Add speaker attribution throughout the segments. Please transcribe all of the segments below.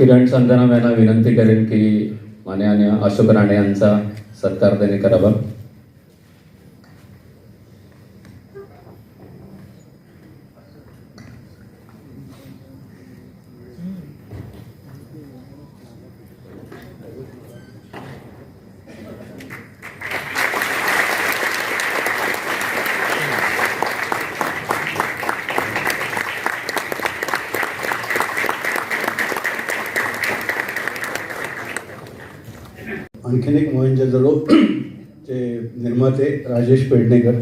Speaker 1: किरण संदनाम यांना विनंती करेन की मान्य अशोक राणे यांचा सत्कार त्यांनी करावा
Speaker 2: आणखीन एक मोहनजोदडो चे निर्माते राजेश पेडणेकर.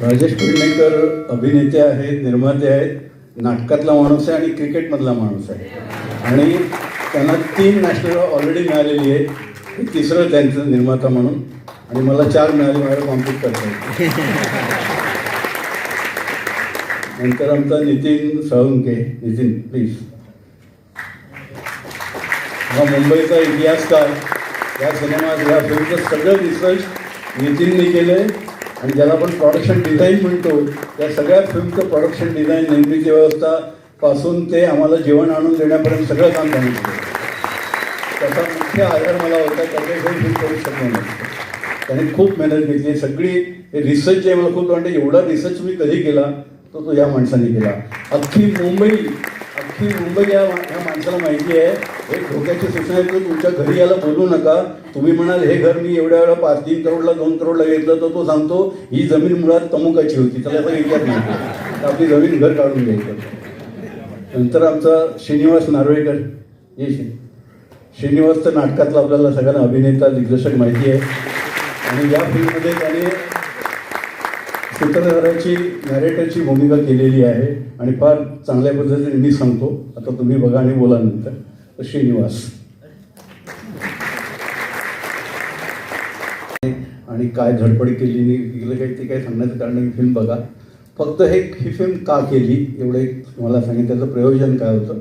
Speaker 2: राजेश पेडणेकर अभिनेते आहेत निर्माते आहेत नाटकातला माणूस आहे आणि क्रिकेटमधला माणूस आहे. आणि त्यांना तीन नॅशनल ऑलरेडी मिळालेली आहे तिसरं त्यांचं निर्माता म्हणून. आणि मला चार मिळाले माझ्या कॉम्प्लीट करता येईल. नंतर आमचा नितीन साळुंके नितीन प्लीज हा मुंबईचा इतिहास काय? या सिनेमात या फिल्मचं सगळं रिसर्च नितीनने केलं आहे आणि ज्याला आपण प्रोडक्शन डिझाईन म्हणतो त्या सगळ्या फिल्मचं प्रोडक्शन डिझाईन निर्मिती व्यवस्था पासून ते आम्हाला जेवण आणून देण्यापर्यंत सगळं काम त्यांनी केलं त्याचा मुख्य आधार मला होता त्याच्याशिवाय फिल्म करू शकलो नाही. त्याने खूप मेहनत घेतली. सगळी हे रिसर्च जे मला खूप वाटतं एवढा रिसर्च मी कधी केला तो तो या माणसाने केला. अख्खी मुंबई अख्खी मुंबई या मा- या माणसाला माहिती आहे. एक धोक्याची सूचना आहे तुमच्या घरी याला बोलू नका. तुम्ही म्हणाल हे घर मी एवढ्या वेळा पाच तीन करोडला दोन करोडला घेतलं. तर तो सांगतो ही जमीन मुळात तमुकाची होती. त्याला काही विचार नाही. तर आपली जमीन घर काढून घ्यायचं. नंतर आमचा श्रीनिवास नार्वेकर हे श्रीनिवास तर नाटकातला आपल्याला सगळ्यांना अभिनेता दिग्दर्शक माहिती आहे. आणि या फिल्ममध्ये त्याने सूत्रधाराची नॅरेटरची भूमिका केलेली आहे आणि फार चांगल्या पद्धतीने मी सांगतो. आता तुम्ही बघा आणि बोला नंतर. तर श्रीनिवास. आणि काय धडपड केली गेलं काही ते काय सांगण्याचं कारण मी फिल्म बघा. फक्त हे ही फिल्म का केली एवढं मला सांगितलं. त्याचं प्रयोजन काय होतं?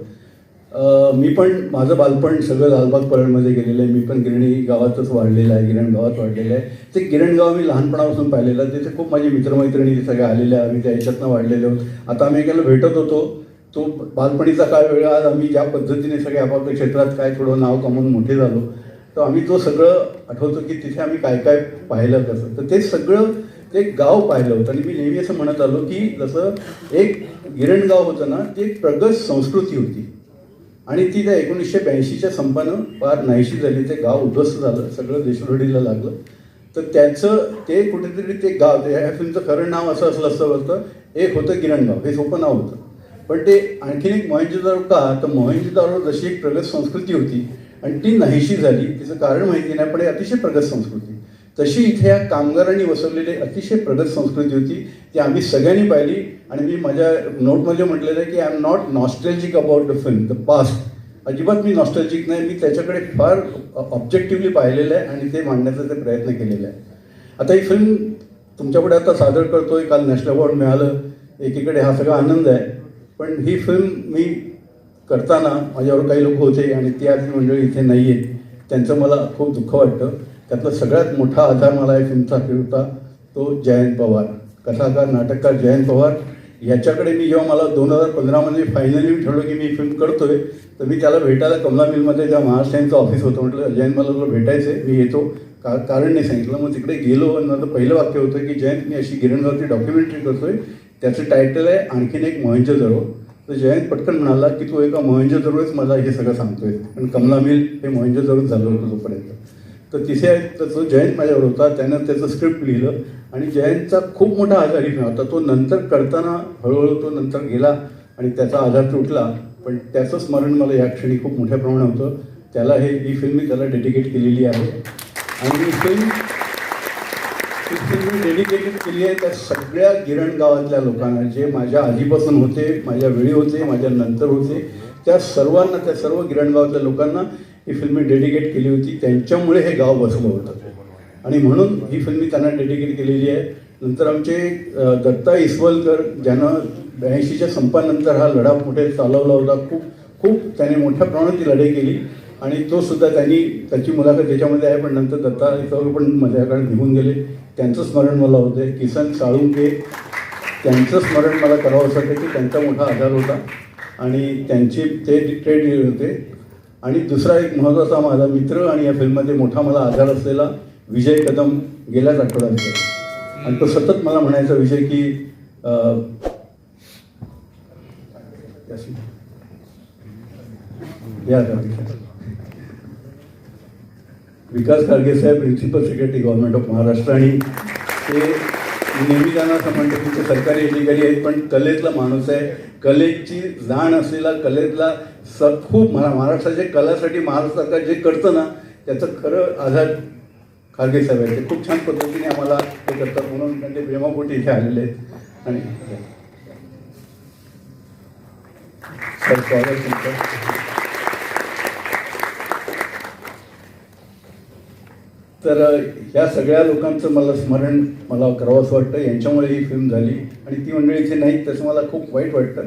Speaker 2: मी पण माझं बालपण सगळं लालबाग परळमध्ये गेलेलं आहे. मी पण गिरणी गावातच वाढलेलं आहे गिरण गावात वाढलेलं आहे. ते गिरण गाव मी लहानपणापासून पाहिलेलं आहे. तिथे खूप माझे मित्रमैत्रिणी सगळ्या आलेल्या आम्ही त्या ह्याच्यातनं वाढलेलो. आहोत आता आम्ही एकाला भेटत होतो. तो बालपणीचा काय वेळ आज आम्ही ज्या पद्धतीने सगळे आपापल्या क्षेत्रात काय थोडं नाव कमवून मोठे झालो तर आम्ही तो सगळं आठवतो की तिथे आम्ही काय काय पाहिलं कसं. तर ते सगळं ते गाव पाहिलं होतं. आणि मी नेहमी असं म्हणत आलो की जसं एक गिरणगाव होतं ना ती एक प्रगत संस्कृती होती. आणि ती त्या एकोणीसशे ब्याऐंशीच्या संपानं फार नाहीशी झाली. ते गाव उद्ध्वस्त झालं. सगळं देशोधडीला लागलं. तर त्याचं ते कुठेतरी ते गाव ते ह्या फिल्मचं खरं नाव असं असलं असतं होतं एक होतं गिरणगाव. हे सोपं नाव होतं. पण ते आणखीन एक मोहनजोदारो का? तर मोहनजोदारो जशी एक प्रगत संस्कृती होती आणि ती नाहीशी झाली. तिचं कारण माहिती नाही पण हे अतिशय प्रगत संस्कृती. तशी इथे या कामगारांनी वसवलेली अतिशय प्रगत संस्कृती होती ती आम्ही सगळ्यांनी पाहिली. आणि मी माझ्या नोटमध्ये म्हटलेलं आहे की I am not nostalgic about the film the past अजिबात मी नॉस्टॅल्जिक नाही. मी त्याच्याकडे फार ऑब्जेक्टिव्हली पाहिलेलं आहे आणि ते मांडण्याचा ते प्रयत्न केलेला आहे. आता ही फिल्म तुमच्यापुढे आता सादर करतोय. काल नॅशनल अवॉर्ड मिळालं. एकीकडे हा सगळा आनंद आहे. पण ही फिल्म मी करताना माझ्यावर काही लोक होते आणि ती आज मंडळी इथे नाही आहेत त्यांचं मला खूप दुःख वाटतं. त्यातला सगळ्यात मोठा आधार मला आहे फिल्मचा होता तो जयंत पवार. कथाकार नाटककार जयंत पवार. याच्याकडे मी जेव्हा मला दोन हजार पंधरामध्ये फायनली मी ठरवलं की मी फिल्म करतोय तर मी त्याला भेटायला कमला मिलमध्ये त्या महाराष्ट्रांचं ऑफिस होतं. म्हटलं जयंत मला तुला भेटायचं आहे मी येतो. का कारण नाही सांगितलं. मग तिकडे गेलो आणि माझं पहिलं वाक्य होतं की जयंत मी अशी गिरणगावची डॉक्युमेंटरी करतोय. त्याचं टायटल आहे आणखीन एक मोहनजोदडो तर जयंत पटकन म्हणाला की तू एका मोहनजोदडोच मला हे सगळं सांगतोय. पण कमला मिल हे मोहनजोदडोच झालं होतं तोपर्यंत तर तिथे तसं जयंत माझ्यावर होता त्यानं त्याचं स्क्रिप्ट लिहिलं आणि जयंतचा खूप मोठा आजारी होता. तो नंतर करताना हळूहळू तो नंतर गेला आणि त्याचा आजार तुटला. पण त्याचं स्मरण मला या क्षणी खूप मोठ्या प्रमाणात होतं. त्याला हे ही फिल्म मी त्याला डेडिकेट केलेली आहे. आणि ही फिल्म ही फिल्म डेडिकेटेड केली आहे त्या सगळ्या गिरण गावातल्या लोकांना. जे माझ्या आधीपासून होते माझ्या वेळी होते माझ्या नंतर होते त्या सर्वांना त्या सर्व गिरण गावातल्या लोकांना ही फिल्म मी डेडिकेट केली होती. त्यांच्यामुळे हे गाव बसलं होतं. आणि म्हणून ही फिल्म मी त्यांना डेडिकेट केलेली आहे. नंतर आमचे दत्ता इसवलकर ज्यानं ब्याऐंशीच्या संपानंतर हा लढा पुढे चालवला होता खूप खूप त्याने मोठ्या प्रमाणात ती लढाई केली. आणि तो सुद्धा त्यांनी त्याची मुलाखत त्याच्यामध्ये आहे पण नंतर दत्ता चौरे पण माझ्याकडे निघून गेले. त्यांचं स्मरण मला होते. किसन साळुंके त्यांचं स्मरण मला करावं असं की त्यांचा मोठा आधार होता. आणि त्यांचे ते ट्रेड होते. आणि दुसरा एक महत्त्वाचा माझा मित्र आणि या फिल्ममध्ये मोठा मला आधार असलेला विजय कदम गेल्याच आठवड्यात गेला. आणि तो सतत मला म्हणायचा विजय की या विकास. खारगे साहेब principal secretary government of Maharashtra. आणि ते नेहमी त्यांना असं म्हणतो की सरकारी अधिकारी आहेत पण कलेतला माणूस आहे. कलेची जाण असलेला कलेतला स खूप मला महाराष्ट्राच्या कलासाठी महाराष्ट्र सरकार जे करतं ना त्याचं खरं आधार खारगे साहेब आहे ते खूप छान पद्धतीने आम्हाला हे करतात म्हणून त्यांचे प्रेमापोटी इथे आलेले आहेत. आणि सर स्वागत तुमचं. तर ह्या सगळ्या लोकांचं मला स्मरण मला करावं असं वाटतं. यांच्यामुळे ही फिल्म झाली. आणि ती मंडळीची नाही नाहीत त्याचं मला खूप वाईट वाटतं.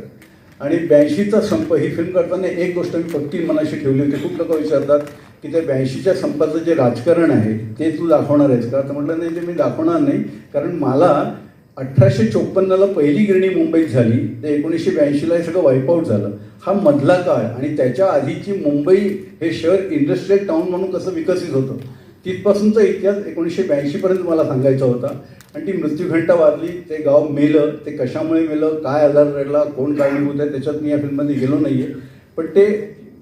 Speaker 2: आणि ब्याऐंशीचा संप ही फिल्म करताना एक गोष्ट मी पक्की मनाशी ठेवली होती. खूप लोक विचारतात की त्या ब्याऐंशीच्या संपाचं जे राजकारण आहे ते तू दाखवणार आहेस का? तर म्हटलं नाही ते मी दाखवणार नाही. कारण मला अठराशे चोपन्नला पहिली गिरणी मुंबईत झाली. ते एकोणीसशे ब्याऐंशीला हे सगळं वाईपआउट झालं. हा मधला काळ. आणि त्याच्या आधीची मुंबई हे शहर इंडस्ट्रियल टाऊन म्हणून कसं विकसित होतं? तिथपासूनचा इतिहास एकोणीसशे ब्याऐंशीपर्यंत मला सांगायचा होता. आणि ती मृत्यूघंटा वारली ते गाव मेलं ते कशामुळे मेलं काय आजार रडला कोण कारणीभूत आहे त्याच्यात मी या फिल्ममध्ये गेलो नाही आहे पण ते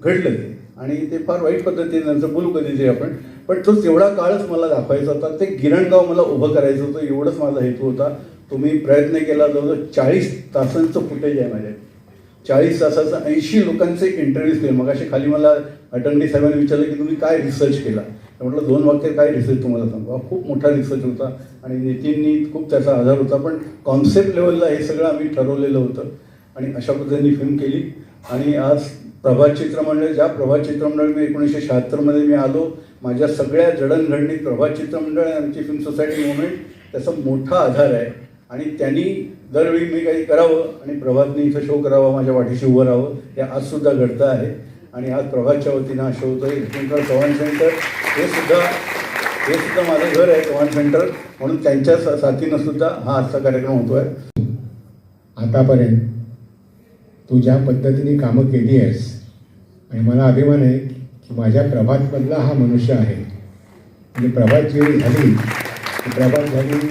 Speaker 2: घडलं ते आणि ते फार वाईट पद्धतीने त्यांचं बोलू कधीतरी आपण पण तो तेवढा काळच मला दाखवायचा होता. ते गिरणगाव मला उभं करायचं होतं एवढंच माझा हेतू होता. तुम्ही प्रयत्न केला जवळजवळ चाळीस तासांचं फुटेज आहे माझ्या चाळीस तासाचं ऐंशी लोकांचे इंटरव्ह्यूज केले मग असे खाली मला अटंडी साहेबांनी विचारलं की तुम्ही काय रिसर्च केला? म्हटलं दोन वाक्य काय रिसर्च तुम्हाला सांगू? हा खूप मोठा रिसर्च होता आणि नितीननी खूप त्याचा आधार होता पण कॉन्सेप्ट लेवलला हे सगळं आम्ही ठरवलेलं होतं आणि अशा पद्धतीने फिल्म केली आणि आज प्रभात चित्रमंडळ ज्या प्रभात चित्रमंडळ मी एकोणीसशे शहात्तरमध्ये मी आलो माझ्या सगळ्या जडणघडणीत प्रभात चित्रमंडळ आणि आमची फिल्म सोसायटी मुवमेंट त्याचा मोठा आधार आहे आणि त्यांनी दरवेळी मी काही करावं आणि प्रभातने इथं शो करावा माझ्या वाटीशी उभं राहावं हे आजसुद्धा घडतं आहे. आणि आज प्रभातच्या वतीनं हा शो होतं यशवंतराव चव्हाण सेंटर. हे सुद्धा हे सुद्धा माझं घर आहे चव्हाण सेंटर. म्हणून त्यांच्या सा- साथीनं सुद्धा हा आजचा कार्यक्रम होतो आहे
Speaker 3: आतापर्यंत तू ज्या पद्धतीने कामं केली आहेस आणि मला अभिमान आहे की माझ्या प्रभातमधला हा मनुष्य आहे. म्हणजे प्रभात जी झाली प्रभात झाली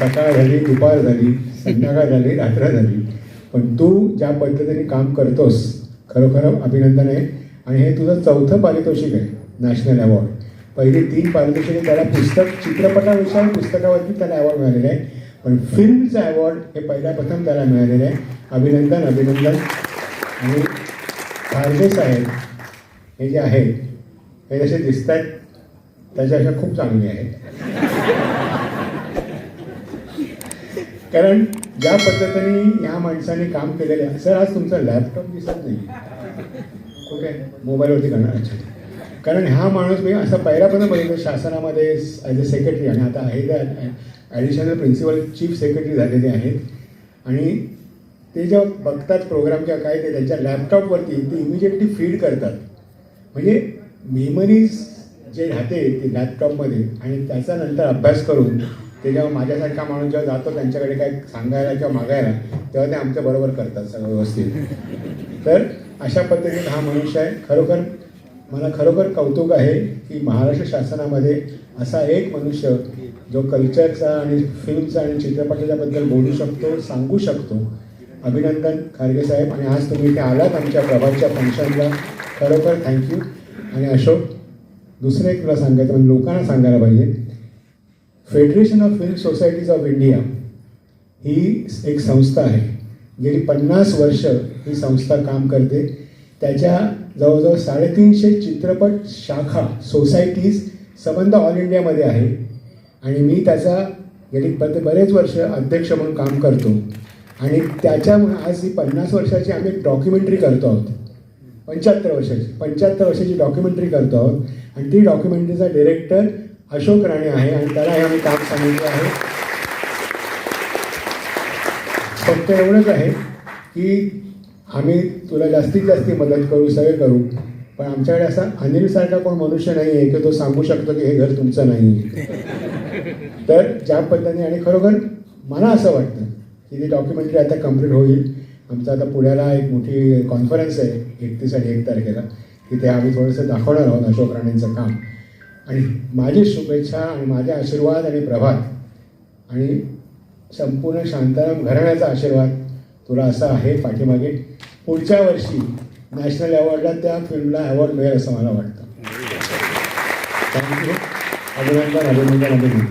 Speaker 3: सकाळ झाली दुपार झाली संध्याकाळ झाली रात्र झाली. पण तू ज्या पद्धतीने काम करतोस खरोखर अभिनंदन आहे. आणि हे तुझं चौथं पारितोषिक आहे नॅशनल अवॉर्ड पहिले तीन पारितोषिके त्याला पुस्तक चित्रपटाविषयी पुस्तकावरती त्याला अवॉर्ड मिळालेला आहे. पण फिल्मचं अवॉर्ड हे पहिल्या प्रथम त्याला मिळालेलं आहे. अभिनंदन अभिनंदन. आणि खारगे साहेब हे जे आहेत हे जसे दिसत आहेत त्याच्या अशा खूप चांगले आहेत. कारण ज्या पद्धतीने ह्या माणसाने काम केलेलं आहे सर आज तुमचा लॅपटॉप दिसत नाही. कुठे मोबाईलवरती करणार अच्छा. कारण हा माणूस मी असा पहिल्यापर्यंत बघितलं शासनामध्ये ॲज अ सेक्रेटरी आणि आता आहे ॲडिशनल प्रिन्सिपल चीफ सेक्रेटरी झालेले आहेत. आणि ते जेव्हा बघतात प्रोग्राम किंवा काय ते त्यांच्या लॅपटॉपवरती ते इमिजिएटली फीड करतात. म्हणजे मेमरीज जे राहते ते लॅपटॉपमध्ये आणि त्याचा नंतर अभ्यास करून ते जेव्हा माझ्यासारखा माणूस जेव्हा जातो त्यांच्याकडे काय सांगायला किंवा मागायला तेव्हा ते आमच्या बरोबर करतात सगळं व्यवस्थित. तर अशा पद्धतीने हा मनुष्य आहे. खरोखर मला खरोखर कौतुक आहे की महाराष्ट्र शासनामध्ये असा एक मनुष्य जो कल्चरचा आणि फिल्मचा आणि चित्रपटाच्याबद्दल बोलू शकतो सांगू शकतो. अभिनंदन खारगे साहेब. आणि आज तुम्ही इथे आलात आमच्या प्रभातच्या फंक्शनला. खरोखर थँक्यू आणि अशोक दुसरं एक तुला सांगायचं म्हणजे लोकांना सांगायला पाहिजे. Federation of film societies of India ही एक संस्था आहे. गेली पन्नास वर्ष ही संस्था काम करते त्याच्या जवळजवळ साडेतीनशे चित्रपट शाखा सोसायटीज संबंध ऑल इंडियामध्ये आहे. आणि मी त्याचा गेली ब- बरेच वर्ष अध्यक्ष म्हणून काम करतो. आणि त्याच्यामुळे आज ही पन्नास वर्षाची आम्ही एक डॉक्युमेंटरी करतो आहोत. पंच्याहत्तर वर्षाची पंच्याहत्तर वर्षाची डॉक्युमेंटरी करतो आहोत. आणि ती डॉक्युमेंटरीचा डिरेक्टर अशोक राणे आहे आणि त्याला हे आम्ही काम सांगितलं आहे. फक्त एवढंच आहे की आम्ही तुला जास्तीत जास्त मदत करू सगळे करू. पण आमच्याकडे असा अनिलसारखा कोण मनुष्य नाही आहे की तो सांगू शकतो की हे घर तुमचं नाही तर ज्या पद्धतीने आणि खरोखर मला असं वाटतं की ती डॉक्युमेंटरी आता कंप्लीट होईल. आमचं आता पुण्याला एक मोठी कॉन्फरन्स आहे एकतीस आणि एक तारखेला. तिथे आम्ही थोडंसं दाखवणार आहोत अशोक राणेंचं काम. आणि माझी शुभेच्छा आणि माझे आशीर्वाद आणि प्रभात आणि संपूर्ण शांताराम घराण्याचा आशीर्वाद तुला असा आहे पाठीमागे. पुढच्या वर्षी नॅशनल अवॉर्डला त्या फिल्मला अवॉर्ड मिळेल असं मला वाटतं. थँक्यू अभिनंदन अभिनंदन अभिनंदन.